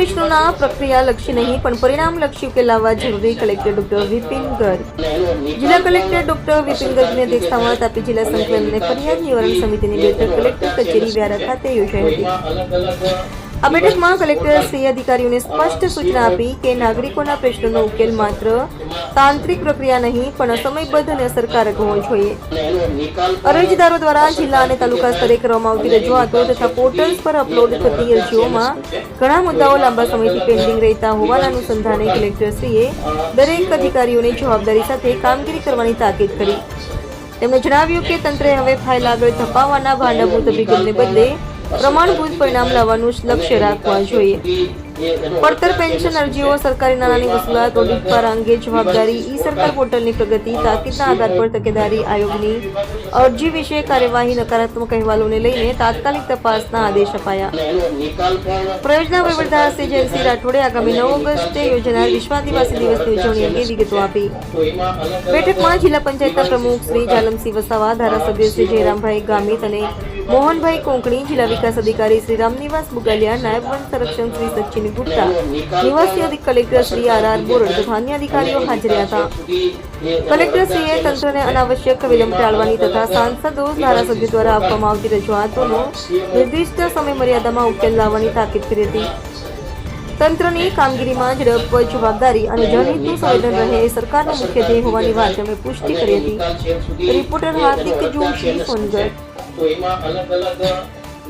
પ્રશ્નોના પ્રક્રિયાલક્ષી નહીં, પણ પરિણામલક્ષી ઉકેલ લાવવા જરૂરી કલેક્ટર ડોક્ટર વિપિન ગર્ગ. જિલ્લા કલેક્ટર ડોક્ટર વિપિન ગર્ગની અધ્યક્ષતામાં તાપી જિલ્લા સંકલન અને ફરિયાદ નિવારણ સમિતિની બેઠક કલેક્ટર કચેરી વ્યારા ખાતે યોજાઈ હતી. આ બેઠકમાં કલેક્ટર શ્રી અધિકારીઓને સ્પષ્ટ સૂચના આપી કે નાગરિકોના પ્રશ્નોનો ઉકેલ માત્ર તાંત્રિક પ્રક્રિયા નહીં, પણ સમયબદ્ધ અને અસરકારક હોવો જોઈએ. અરજદારો દ્વારા જિલ્લા અને તાલુકા સ્તરે કરવામાં આવતી રજૂઆતો તથા પોર્ટલ્સ પર અપલોડ થતી અરજીઓમાં ઘણા મુદ્દાઓ લાંબા સમયથી પેન્ડિંગ રહેતા હોવાના અનુસંધાને કલેક્ટરશ્રીએ દરેક અધિકારીઓને જવાબદારી સાથે કામગીરી કરવાની તાકીદ કરી. તેમણે જણાવ્યું કે તંત્રે હવે ફાઇલ આગળ ધપાવવાના ભાંડાભૂત અભિગમને બદલે પ્રમાણભૂત પરિણામ લાવવાનું લક્ષ્ય રાખવા જોઈએ. પડતર પેન્શન અરજીઓ સરકારી નાણાંની વસૂલાત, ઓડિટ પર અંગે જવાબદારી, ઈ સરકાર પોર્ટલની પ્રગતિ તાકીદના આધાર પર તકેદારી આયોગની અરજી વિશે કાર્યવાહી, નકારાત્મક અહેવાલોને લઈને તાત્કાલિક તપાસના આદેશ અપાયા. પ્રયોજના વહીવટદાર શ્રી જયંતસિંહ રાઠોડે આગામી નવ ઓગસ્ટે યોજાનાર વિશ્વ આદિવાસી દિવસની ઉજવણી અંગે વિગતો આપી. બેઠકમાં જિલ્લા પંચાયતના પ્રમુખ શ્રી જાલમસિંહ વસાવા, ધારાસભ્ય શ્રી જયરામભાઈ ગામિત અને મોહનભાઈ કોંકણી, જિલ્લા વિકાસ અધિકારી શ્રી રામનિવાસ બુગાલિયા નાયબ વન સંરક્ષણ શ્રી સચિન ગુપ્તા, નિવાસી અધિક collector Shri R R Borad અન્ય અધિકારીઓ હાજર હતા. કલેક્ટરશ્રીએ તંત્રને અનાવશ્યક વિલંબ ટાળવાની તથા સાંસદો, ધારાસભ્યો દ્વારા આપવામાં આવતી રજૂઆતોનો નિર્દિષ્ટ સમય મર્યાદામાં ઉકેલ લાવવાની તાકીદ કરી હતી. તંત્રની કામગીરીમાં ઝડપ જવાબદારી અને જનહિતનું સંવેદન રહે એ સરકારનો મુખ્ય ધ્યેય હોવાની વાત તેમણે પુષ્ટિ કરી હતી. રિપોર્ટર હાર્દિક જોશી, સોનગઢ. તો એમાં અલગ અલગ